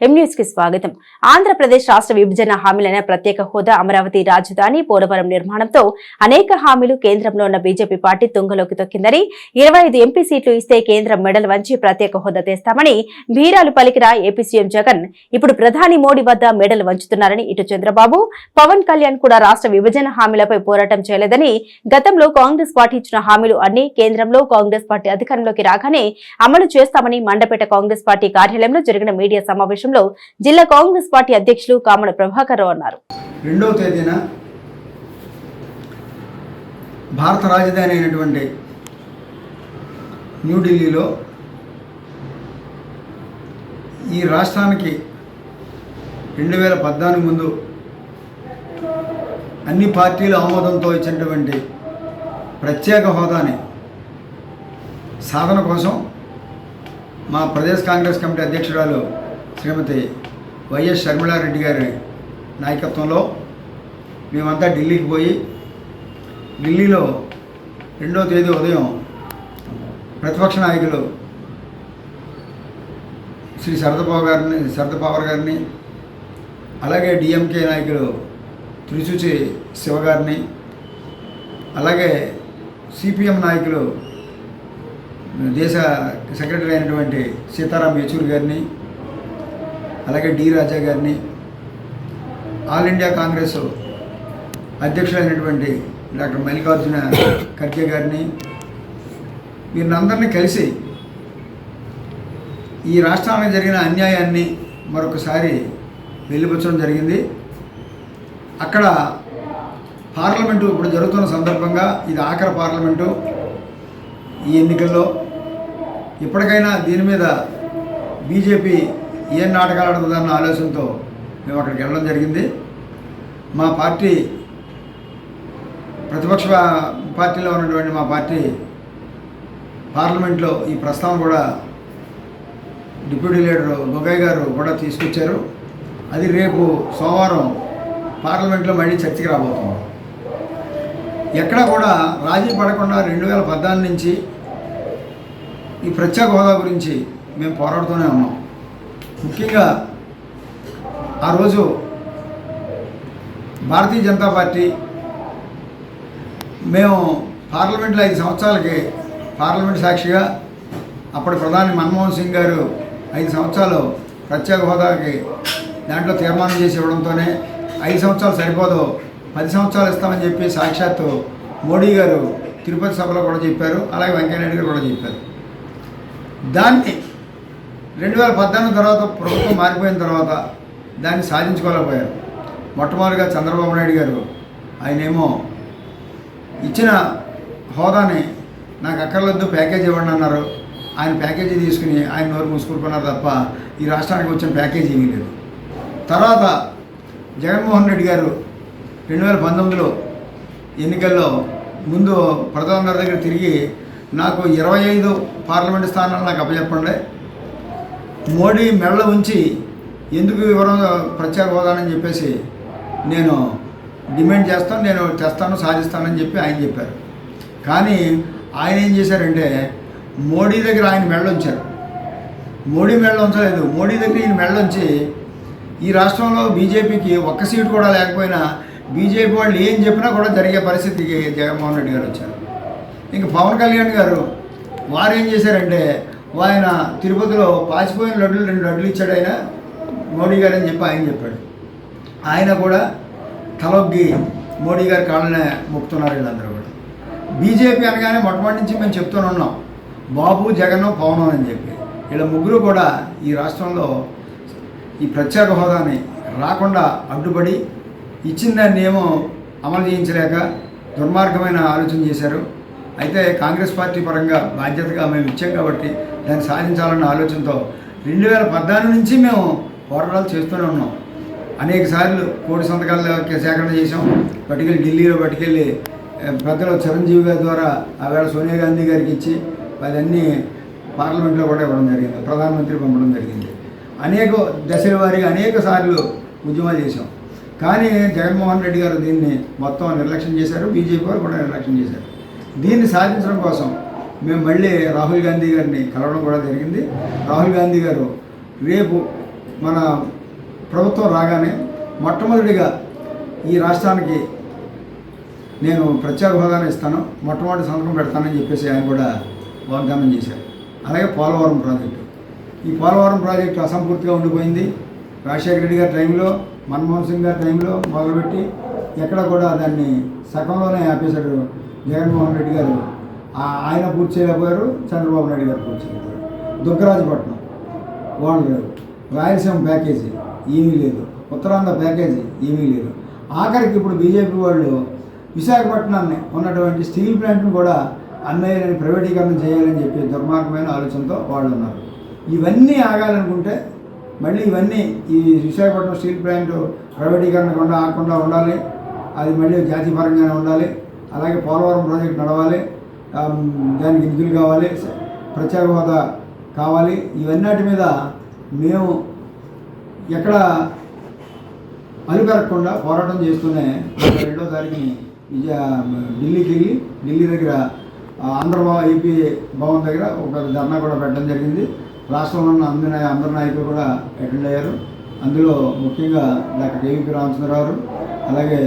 ఎం కి స్వాగతం. ఆంధ్రప్రదేశ్ రాష్ట్ర విభజన హామీలైన ప్రత్యేక హోదా అమరావతి రాజధాని పోలవరం నిర్మాణంతో అనేక హామీలు కేంద్రంలో ఉన్న బీజేపీ పార్టీ తుంగలోకి తొక్కిందని ఇరవై ఐదు ఎంపీ సీట్లు ఇస్తే కేంద్రం మెడల్ వంచి ప్రత్యేక హోదా తెస్తామని బీరాలు పలికిన ఏపీ సీఎం జగన్ ఇప్పుడు ప్రధాని మోడీ వద్ద మెడల్ వంచుతున్నారని ఇటు చంద్రబాబు పవన్ కళ్యాణ్ కూడా రాష్ట్ర విభజన హామీలపై పోరాటం చేయలేదని గతంలో కాంగ్రెస్ పార్టీ ఇచ్చిన హామీలు అన్ని కేంద్రంలో కాంగ్రెస్ పార్టీ అధికారంలోకి రాగానే అమలు చేస్తామని మండపేట కాంగ్రెస్ పార్టీ కార్యాలయంలో జరిగిన మీడియా సమావేశం సమావేశంలో జిల్లా కాంగ్రెస్ పార్టీ అధ్యక్షులు కామన ప్రభాకర్ రావు అన్నారు. రెండవ తేదీన భారత రాజధాని అయినటువంటి న్యూఢిల్లీలో ఈ రాష్ట్రానికి రెండు వేల పద్నాలుగు ముందు అన్ని పార్టీలు ఆమోదంతో ఇచ్చినటువంటి ప్రత్యేక హోదాని సాధన కోసం మా ప్రదేశ్ కాంగ్రెస్ కమిటీ అధ్యక్షురాలు శ్రీమతి వైఎస్ షర్మిళారెడ్డి గారి నాయకత్వంలో మేమంతా ఢిల్లీకి పోయి ఢిల్లీలో రెండో తేదీ ఉదయం ప్రతిపక్ష నాయకులు శ్రీ శరదబాబు గారిని శరదపవార్ గారిని అలాగే డిఎంకే నాయకులు త్రిశూచి శివ గారిని అలాగే సిపిఎం నాయకులు దేశ సెక్రటరీ అయినటువంటి సీతారాం యచూరి గారిని అలాగే డి రాజా గారిని ఆల్ ఇండియా కాంగ్రెస్ అధ్యక్షులైనటువంటి డాక్టర్ మల్లికార్జున ఖర్గే గారిని వీరినందరినీ కలిసి ఈ రాష్ట్రానికి జరిగిన అన్యాయాన్ని మరొకసారి వెలిపించడం జరిగింది. అక్కడ పార్లమెంటు ఇప్పుడు జరుగుతున్న సందర్భంగా ఇది ఆఖరి పార్లమెంటు ఈ ఎన్నికల్లో. ఇప్పటికైనా దీని మీద బీజేపీ ఏం నాటకాలు ఆడుతుందన్న ఆలోచనతో మేము అక్కడికి వెళ్ళడం జరిగింది. మా పార్టీ ప్రతిపక్ష పార్టీలో ఉన్నటువంటి మా పార్టీ పార్లమెంట్లో ఈ ప్రస్తావన కూడా డిప్యూటీ లీడర్ గొగయ్ గారు కూడా తీసుకొచ్చారు. అది రేపు సోమవారం పార్లమెంట్లో మళ్ళీ చర్చకి రాబోతుంది. ఎక్కడ కూడా రాజీ పడకుండా రెండు వేల పద్నాలుగు నుంచి ఈ ప్రత్యేక హోదా గురించి మేము పోరాడుతూనే ఉన్నాం. ముఖ్యంగా ఆ రోజు భారతీయ జనతా పార్టీ మేము పార్లమెంట్లో ఐదు సంవత్సరాలకి పార్లమెంట్ సాక్షిగా అప్పటి ప్రధాని మన్మోహన్ సింగ్ గారు ఐదు సంవత్సరాలు ప్రత్యేక హోదాకి దాంట్లో తీర్మానం చేసి ఇవ్వడంతోనే ఐదు సంవత్సరాలు సరిపోదు పది సంవత్సరాలు ఇస్తామని చెప్పి సాక్షాత్తు మోడీ గారు తిరుపతి సభలో కూడా చెప్పారు అలాగే వెంకయ్యనాయుడు గారు కూడా చెప్పారు. దాన్ని రెండు వేల పద్నాలుగు తర్వాత ప్రభుత్వం మారిపోయిన తర్వాత దాన్ని సాధించుకోలేకపోయారు. మొట్టమొదటిగా చంద్రబాబు నాయుడు గారు ఆయనేమో ఇచ్చిన హోదాని నాకు అక్కర్లొద్దు ప్యాకేజ్ ఇవ్వండి అన్నారు. ఆయన ప్యాకేజీ తీసుకుని ఆయన నోరు మూసుకుంటున్నారు తప్ప ఈ రాష్ట్రానికి వచ్చిన ప్యాకేజీ ఏమీ లేదు. తర్వాత జగన్మోహన్ రెడ్డి గారు రెండు వేల పంతొమ్మిదిలో ఎన్నికల్లో ముందు ప్రధాని దగ్గర తిరిగి నాకు ఇరవై ఐదు పార్లమెంటు స్థానాలు నాకు అప్పచెప్పండి మోడీ మెడలో ఉంచి ఎందుకు వివరంగా ప్రచార హోదానని చెప్పేసి నేను డిమాండ్ చేస్తాను నేను తెస్తాను సాధిస్తానని చెప్పి ఆయన చెప్పారు. కానీ ఆయన ఏం చేశారంటే మోడీ దగ్గర ఆయన మెడలో ఉంచారు. మోడీ మెడలో ఉంచలేదు. మోడీ దగ్గర ఈయన మెడలో ఉంచి ఈ రాష్ట్రంలో బీజేపీకి ఒక్క సీటు కూడా లేకపోయినా బీజేపీ వాళ్ళు ఏం చెప్పినా కూడా జరిగే పరిస్థితికి జగన్మోహన్ రెడ్డి గారు వచ్చారు. ఇంకా పవన్ కళ్యాణ్ గారు వారు ఏం చేశారంటే ఆయన తిరుపతిలో పాచిపోయిన లడ్డులు రెండు లడ్డులు ఇచ్చాడు ఆయన. మోడీ గారు అని చెప్పి ఆయన చెప్పాడు. ఆయన కూడా తలొగ్గి మోడీ గారి కాళ్ళనే మొక్కుతున్నారు వీళ్ళందరూ కూడా. బీజేపీ అనగానే మొట్టమొదటి నుంచి మేము చెప్తూనే ఉన్నాం. బాబు జగన్ పవన్ అని చెప్పి. వీళ్ళ ముగ్గురు కూడా ఈ రాష్ట్రంలో ఈ ప్రత్యేక హోదాని రాకుండా అడ్డుపడి ఇచ్చిన దాన్ని ఏమో అమలు చేయించలేక దుర్మార్గమైన ఆలోచన చేశారు. అయితే కాంగ్రెస్ పార్టీ పరంగా బాధ్యతగా మేము ఇచ్చాం కాబట్టి దాన్ని సాధించాలన్న ఆలోచనతో రెండు వేల పద్నాలుగు నుంచి మేము పోరాటాలు చేస్తూనే ఉన్నాం. అనేక సార్లు కోటి సంతకాల సేకరణ చేసాం పట్టుకెళ్ళి ఢిల్లీలో పట్టుకెళ్ళి పెద్దలు చిరంజీవి గారి ద్వారా ఆవేళ సోనియా గాంధీ గారికి ఇచ్చి అవన్నీ పార్లమెంట్లో కూడా ఇవ్వడం జరిగింది ప్రధానమంత్రి పంపడం జరిగింది. అనేక దశల వారీగా అనేక సార్లు ఉద్యమాలు చేశాం. కానీ జగన్మోహన్ రెడ్డి గారు దీన్ని మొత్తం నిర్లక్ష్యం చేశారు బీజేపీ వారు కూడా నిర్లక్ష్యం చేశారు. దీన్ని సాధించడం కోసం మేము మళ్ళీ రాహుల్ గాంధీ గారిని కలవడం కూడా జరిగింది. రాహుల్ గాంధీ గారు రేపు మన ప్రభుత్వం రాగానే మొట్టమొదటిగా ఈ రాష్ట్రానికి నేను ప్రత్యేక హోదాను ఇస్తాను. మొట్టమొదటి సంతకం పెడతానని చెప్పేసి ఆయన కూడా వాగ్దానం చేశారు. అలాగే పోలవరం ప్రాజెక్టు. ఈ పోలవరం ప్రాజెక్టు అసంపూర్తిగా ఉండిపోయింది. రాజశేఖర రెడ్డి గారి టైంలో మన్మోహన్ సింగ్ గారి టైంలో మొదలుపెట్టి ఎక్కడ కూడా దాన్ని సగంలోనే ఆపేశాడు జగన్మోహన్ రెడ్డి గారు ఆయన పూర్తి చేయలేకపోయారు చంద్రబాబు నాయుడు గారు పూర్తి చేయలేకపోయారు. దుగ్గరాజపట్నం వాళ్ళు రాయలసీమ ప్యాకేజీ ఏమీ లేదు. ఉత్తరాంధ్ర ప్యాకేజీ ఏమీ లేదు. ఆఖరికి ఇప్పుడు బీజేపీ వాళ్ళు విశాఖపట్నాన్ని ఉన్నటువంటి స్టీల్ ప్లాంట్ను కూడా అన్నయ్యని ప్రైవేటీకరణ చేయాలని చెప్పి దుర్మార్గమైన ఆలోచనతో వాళ్ళు ఉన్నారు. ఇవన్నీ ఆగాలనుకుంటే మళ్ళీ ఇవన్నీ ఈ విశాఖపట్నం స్టీల్ ప్లాంట్ ప్రైవేటీకరణ కూడా ఆగకుండా ఉండాలి. అది మళ్ళీ జాతీయపరంగానే ఉండాలి. అలాగే పోలవరం ప్రాజెక్ట్ నడవాలి దానికి నిధులు కావాలి ప్రత్యేక హోదా కావాలి. ఇవన్నిటి మీద మేము ఎక్కడ అలుపెరగకుండా పోరాటం చేస్తూనే రెండో తారీఖుని విజయ ఢిల్లీకి వెళ్ళి ఢిల్లీ దగ్గర ఆంధ్ర ఏపీ భవన్ దగ్గర ఒక ధర్నా కూడా పెట్టడం జరిగింది. రాష్ట్రంలో ఉన్న అందరి అందరి నాయకులు కూడా అటెండ్ అయ్యారు. అందులో ముఖ్యంగా డాక్టర్ కేవీపీ రామచంద్రరావు గారు, అలాగే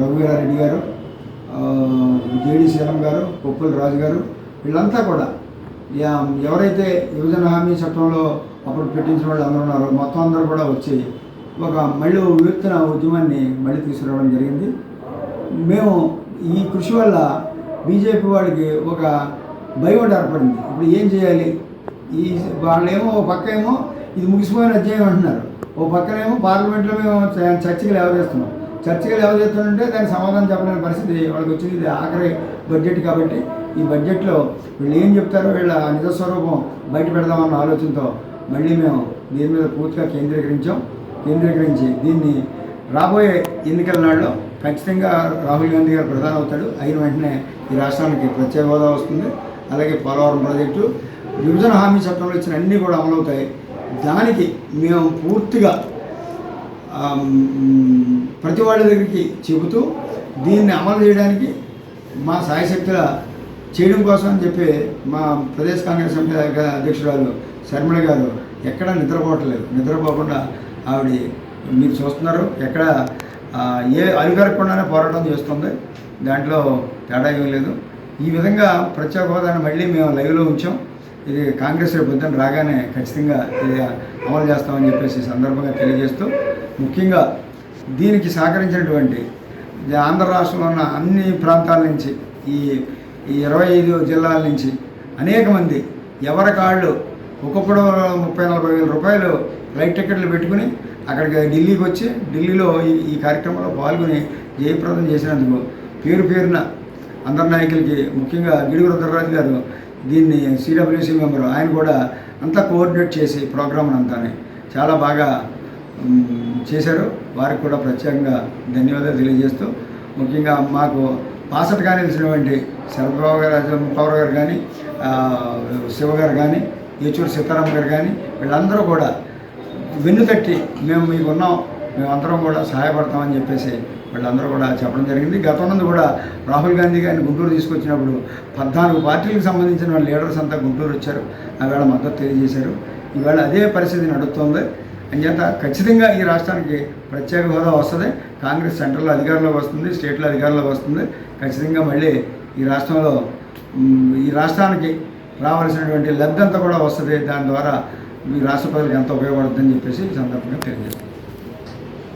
రఘువీరారెడ్డి గారు జేడి శీలం గారు కొప్పుల రాజు గారు వీళ్ళంతా కూడా ఎవరైతే యువజన హామీ చట్టంలో అప్పుడు పెట్టించిన వాళ్ళు అందరూ ఉన్నారో మొత్తం అందరూ కూడా వచ్చి ఒక మళ్ళీ విత్తన ఉద్యమాన్ని మళ్ళీ తీసుకురావడం జరిగింది. మేము ఈ కృషి వల్ల బీజేపీ వాడికి ఒక భయం ఏర్పడింది. ఇప్పుడు ఏం చేయాలి? ఈ వాళ్ళేమో ఓ పక్క ఏమో ఇది ముగిసిపోయిన అధ్యాయం అంటున్నారు. ఓ పక్కనేమో పార్లమెంట్లో మేము చ- చేస్తున్నాం చర్చలు ఎవరు లేవజేస్తుంటే దానికి సమాధానం చెప్పలేని పరిస్థితి. వాళ్ళకి వచ్చింది ఇది ఆఖరి బడ్జెట్ కాబట్టి ఈ బడ్జెట్లో వీళ్ళు ఏం చెప్తారో వీళ్ళ నిజస్వరూపం బయట పెడదామన్న ఆలోచనతో మళ్ళీ మేము దీని మీద పూర్తిగా కేంద్రీకరించాం. కేంద్రీకరించి దీన్ని రాబోయే ఎన్నికల నాడులో ఖచ్చితంగా రాహుల్ గాంధీ గారు ప్రధాని అవుతాడు. అయిన వెంటనే ఈ రాష్ట్రానికి ప్రత్యేక హోదా వస్తుంది. అలాగే పోలవరం ప్రాజెక్టు విభజన హామీ చట్టంలో ఇచ్చిన అన్నీ కూడా అమలవుతాయి. దానికి మేము పూర్తిగా ప్రతి వాళ్ళ దగ్గరికి చెబుతూ దీన్ని అమలు చేయడానికి మా సాయశక్తుల చేయడం కోసం అని చెప్పి మా ప్రదేశ్ కాంగ్రెస్ సమితి అధ్యక్షురాలు శర్మల గారు ఎక్కడ నిద్రపోవట్లేదు. నిద్రపోకుండా ఆవిడ మీరు చూస్తున్నారు. ఎక్కడ ఏ అలుగరకుండానే పోరాటం చేస్తుంది. దాంట్లో తేడా ఏం లేదు. ఈ విధంగా ప్రత్యేక హోదాను మళ్ళీ మేము లైవ్లో ఉంచాం. ఇది కాంగ్రెస్ రేపు రాగానే ఖచ్చితంగా ఇది అమలు చేస్తామని చెప్పేసి సందర్భంగా తెలియజేస్తూ ముఖ్యంగా దీనికి సహకరించినటువంటి ఆంధ్ర రాష్ట్రంలో ఉన్న అన్ని ప్రాంతాల నుంచి ఈ ఈ ఇరవై ఐదు జిల్లాల నుంచి అనేక మంది ఎవరి కాళ్ళు ఒక్కొక్కడు ముప్పై నలభై వేల రూపాయలు ఫ్లైట్ టికెట్లు పెట్టుకుని అక్కడికి ఢిల్లీకి వచ్చి ఢిల్లీలో ఈ ఈ కార్యక్రమంలో పాల్గొని జయప్రదం చేసినందుకు పేరు పేరున అందరి నాయకులకి ముఖ్యంగా గిడుగు రుద్రరాజు గారు దీన్ని సిడబ్ల్యూసీ మెంబర్ ఆయన కూడా అంతా కోఆర్డినేట్ చేసి ప్రోగ్రామ్ అంతానే చాలా బాగా చేశారు. వారికి కూడా ప్రత్యేకంగా ధన్యవాదాలు తెలియజేస్తూ ముఖ్యంగా మాకు పాసట్ తెలిసినటువంటి శరద్బాబు గారు పవర్ గారు కానీ శివ గారు కానీ ఏచూరు సీతారాం గారు కానీ వీళ్ళందరూ కూడా వెన్నుతట్టి మేము మీకు ఉన్నాం. మేమందరం కూడా సహాయపడతామని చెప్పేసి వీళ్ళందరూ కూడా చెప్పడం జరిగింది. గతం కూడా రాహుల్ గాంధీ గారిని గుంటూరు తీసుకొచ్చినప్పుడు పద్నాలుగు పార్టీలకు సంబంధించిన వాళ్ళ లీడర్స్ అంతా గుంటూరు వచ్చారు. ఆవేళ మద్దతు తెలియజేశారు. ఈవేళ అదే పరిస్థితి నడుస్తుంది. అంచేత ఖచ్చితంగా ఈ రాష్ట్రానికి ప్రత్యేక హోదా వస్తుంది. కాంగ్రెస్ సెంట్రల్లో అధికారంలోకి వస్తుంది స్టేట్లో అధికారంలోకి వస్తుంది. ఖచ్చితంగా మళ్ళీ ఈ రాష్ట్రంలో ఈ రాష్ట్రానికి రావాల్సినటువంటి లబ్ధి అంతా కూడా వస్తుంది. దాని ద్వారా ఈ రాష్ట్ర ప్రజలకు ఎంత ఉపయోగపడుతుందని చెప్పేసి ఈ సందర్భంగా తెలియజేస్తాను